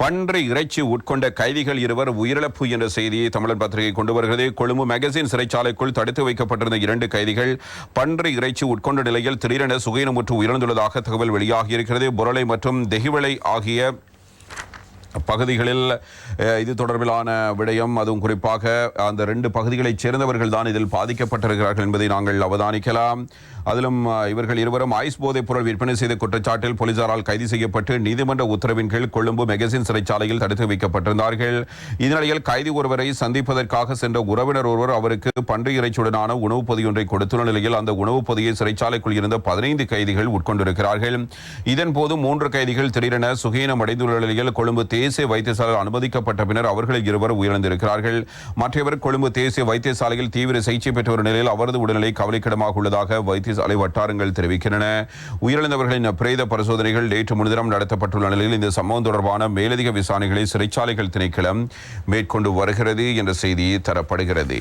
பன்றி இறைச்சி உட்கொண்ட கைதிகள் இருவர் உயிரிழப்பு என்ற செய்தியை தமிழர் பத்திரிகை கொண்டு வருகிறது. கொழும்பு மேகசின் சிறைச்சாலைக்குள் தடுத்து வைக்கப்பட்டிருந்த இரண்டு கைதிகள் பன்றி இறைச்சி உட்கொண்ட நிலையில் திடீரென சுகையினமுற்று உயிரிழந்துள்ளதாக தகவல் வெளியாகியிருக்கிறது. புரளை மற்றும் தெஹிவளை ஆகிய பகுதிகளில் இது தொடர்பிலான விடயம். அதுவும் குறிப்பாக அந்த ரெண்டு பகுதிகளைச் சேர்ந்தவர்கள் தான் இதில் பாதிக்கப்பட்டிருக்கிறார்கள் என்பதை நாங்கள் அவதானிக்கலாம். அதிலும் இவர்கள் இருவரும் ஐஸ் போதைப் பொருள் விற்பனை செய்த குற்றச்சாட்டில் போலீசாரால் கைது செய்யப்பட்டு நீதிமன்ற உத்தரவின் கீழ் கொழும்பு மெகசின் சிறைச்சாலையில் தடுத்து வைக்கப்பட்டிருந்தார்கள். இந்நிலையில் கைதி ஒருவரை சந்திப்பதற்காக சென்ற உறவினர் ஒருவர் அவருக்கு பன்றி இறைச்சியுடனான உணவுப் பொதியொன்றை கொடுத்துள்ள நிலையில் அந்த உணவுப் பொதியை சிறைச்சாலைக்குள் இருந்த பதினைந்து கைதிகள் உட்கொண்டிருக்கிறார்கள். இதன்போது மூன்று கைதிகள் திடீரென சுகீனம் அடைந்துள்ள நிலையில் கொழும்பு தேசிய வைத்தியசாலையில் அனுமதிக்கப்பட்ட பின்னர் அவர்களில் இருவர் உயிரிழந்திருக்கிறார்கள். மற்றவர் கொழும்பு தேசிய வைத்தியசாலையில் தீவிர சிகிச்சை பெற்ற ஒரு நிலையில் அவரது உடல்நிலை கவலைக்கிடமாக உள்ளதாக வைத்திய வைத்தியசாலை வட்டாரங்கள் தெரிவிக்கின்றன. உயிரிழந்தவர்களின் பிரேத பரிசோதனைகள் நேற்று முன்தினம் நடத்தப்பட்டுள்ள நிலையில் இந்த சம்பவம் தொடர்பான மேலதிக விசாரணைகளை சிறைச்சாலைகள் திணைக்களம் மேற்கொண்டு வருகிறது என்ற செய்தி தரப்படுகிறது.